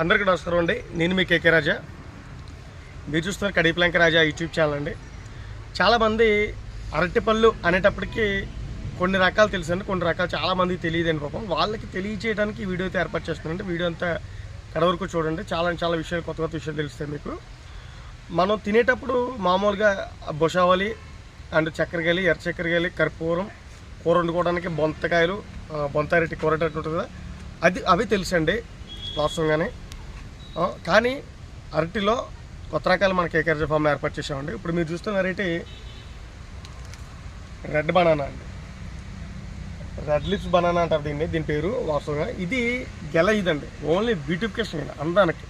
అందరికీ నమస్కారం అండి. నేను మీ కేకే రాజా. మీరు చూస్తున్నారు కడిప్లంక రాజా యూట్యూబ్ ఛానల్ అండి. చాలామంది అరటిపళ్ళు అనేటప్పటికీ కొన్ని రకాలు తెలుసండి. కొన్ని రకాలు చాలామందికి తెలియదండి పాపం. వాళ్ళకి తెలియచేయడానికి వీడియో అయితే ఏర్పాటు చేస్తున్నానండి. వీడియో అంతా కడ వరకు చూడండి. చాలా చాలా విషయాలు కొత్త కొత్త విషయాలు తెలుస్తాయి మీకు. మనం తినేటప్పుడు మామూలుగా బొషావలి అండ్ చక్కెరగాలి ఎర్ర చక్కెరగాలి కర్పూరం కూర వండుకోవడానికి బొంతకాయలు బొంతారెట్టి బొంత అరటి కూర ఉంటుంది కదా. అది అవి తెలుసండి. వాస్తవంగానే కానీ అరటిలో కొత్త రకాలు మనకి ఏకర్జ ఫామ్లో ఏర్పాటు చేసామండి ఇప్పుడు మీరు చూస్తున్న అరటి రెడ్ బనానా అండి. రెడ్ లిప్స్ బనానా అంటారు దీన్ని దీని పేరు వాస్తవంగా. ఇది గెల ఇదండి. ఓన్లీ బ్యూటిఫికేషన్ అందానికి.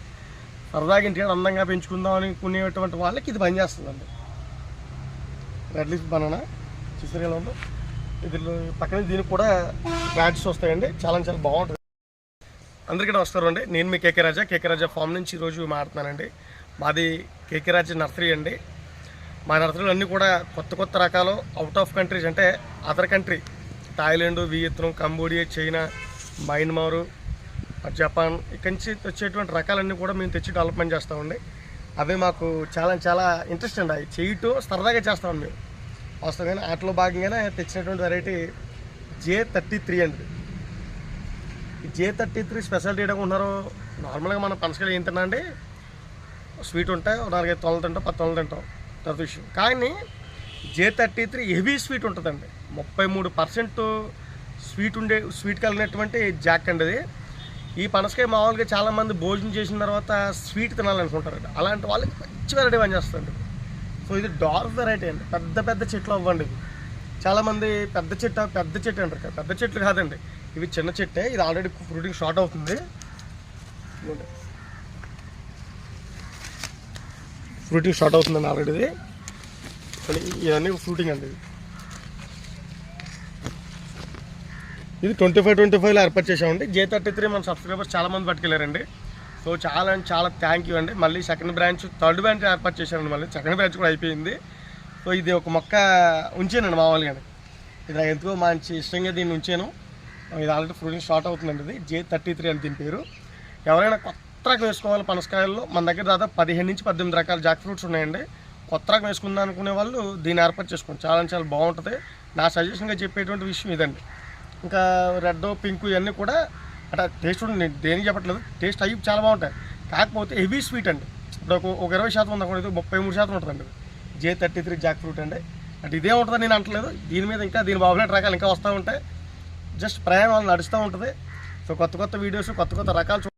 సరదాగా ఇంటికి అందంగా పెంచుకుందాం అనుకునేటువంటి వాళ్ళకి ఇది పనిచేస్తుందండి. రెడ్ లిప్స్ బనానా చూసారు ఎలా ఉందో? ఇది పక్కన దీనికి కూడా బ్రాడ్స్ వస్తాయండి. చాలా చాలా బాగుంటుంది. అందరికీ నమస్కారం అండి. నేను మీ K K Raja. K K Raja farm నుంచి ఈరోజు మాట్లాడుతున్నానండి మాది కేకే రాజా నర్సరీ అండి. మా నర్సరీలు అన్నీ కూడా కొత్త కొత్త రకాలు అవుట్ ఆఫ్ కంట్రీస్ అంటే other country Thailand Vietnam Cambodia China Myanmar Japan ఇక్కడి నుంచి వచ్చేటువంటి రకాలన్నీ కూడా మేము తెచ్చి డెవలప్మెంట్ చేస్తామండి. అవి మాకు చాలా చాలా ఇంట్రెస్ట్ అండి. అవి చేయటం సరదాగా చేస్తాం మేము. వాస్తవంగానే వాటిలో భాగంగానే తెచ్చినటువంటి వెరైటీ జే థర్టీ త్రీ అండి. ఈ జే థర్టీ త్రీ స్పెషాలిటీ ఉన్నారు? నార్మల్గా మనం పనసకాయలు ఏం తిన్నా అండి? స్వీట్ ఉంటాయి నాలుగైదు తొలలు తింటాం పది తొలలు తింటాం. తర్వాత విషయం కానీ J thirty three heavy sweet ఉంటుందండి. ముప్పై మూడు పర్సెంట్ స్వీట్ ఉండే స్వీట్ కలిగినటువంటి జాక్ అండి అది. ఈ పనసకాయ మామూలుగా చాలామంది భోజనం చేసిన తర్వాత స్వీట్ తినాలనుకుంటారండి. అలాంటి వాళ్ళకి మంచి వెరైటీ పనిచేస్తుంది సో ఇది డార్క్ వెరైటీ అండి. పెద్ద పెద్ద చెట్లు అవ్వండి. ఇది చాలామంది పెద్ద చెట్టు పెద్ద చెట్టు అంటారు కదా పెద్ద చెట్లు కాదండి. ఇవి చిన్న చెట్టే ఇది ఆల్రెడీ ఫ్రూటింగ్ షార్ట్ అవుతుంది. ఫ్రూటింగ్ షార్ట్ అవుతుందండి ఆల్రెడీ ఇవన్నీ ఫ్రూటింగ్ అండి ఇది ఇది ట్వంటీ ఫైవ్ ట్వంటీ ఫైవ్లో ఏర్పాటు చేసామండి జే థర్టీ త్రీ మన సబ్స్క్రైబర్స్ చాలా మంది పట్టుకెళ్ళారండి. సో చాలా అంటే చాలా థ్యాంక్ యూ అండి. మళ్ళీ సెకండ్ బ్రాంచ్ థర్డ్ బ్రాంచ్ ఏర్పాటు చేశారండి మళ్ళీ. సెకండ్ బ్రాంచ్ కూడా అయిపోయింది. సో ఇది ఒక మొక్క ఉంచానండి మామూలుగా ఇది నాకు ఎందుకో మంచి ఇష్టంగా దీన్ని ఉంచాను. ఇది ఆల్రెడీ ఫ్రూటింగ్ స్టార్ట్ అవుతుందండి ఇది. జే థర్టీ త్రీ అని దీని పేరు. ఎవరైనా కొత్త రకం వేసుకోవాలి పనసకాయల్లో మన దగ్గర దాదాపు పదిహేను నుంచి పద్దెనిమిది రకాల జాక్ ఫ్రూట్స్ ఉన్నాయండి. కొత్త రకం వేసుకుందాం అనుకునే వాళ్ళు దీన్ని ఏర్పాటు చేసుకోండి. చాలా అంటే చాలా బాగుంటుంది. నా సజెషన్గా చెప్పేటువంటి విషయం ఇదండి. ఇంకా రెడ్ పింక్ ఇవన్నీ కూడా అంటే టేస్ట్ ఉండండి నేను దేనికి చెప్పట్లేదు. టేస్ట్ అవి చాలా బాగుంటాయి. కాకపోతే హెవీ స్వీట్ అండి. ఇప్పుడు ఒక ఒక ఇరవై శాతం ఉంది అనుకోండి ముప్పై మూడు శాతం ఉంటుందండి. J thirty three jackfruit అండి. అంటే ఇదే ఉంటుందని నేను అంటలేదు. దీని మీద ఇంకా దీని బాబులేట్ రకాలు ఇంకా వస్తూ ఉంటాయి. జస్ట్ ప్రయాణం నడుస్తూ ఉంటుంది. సో కొత్త కొత్త వీడియోస్ కొత్త కొత్త రకాలు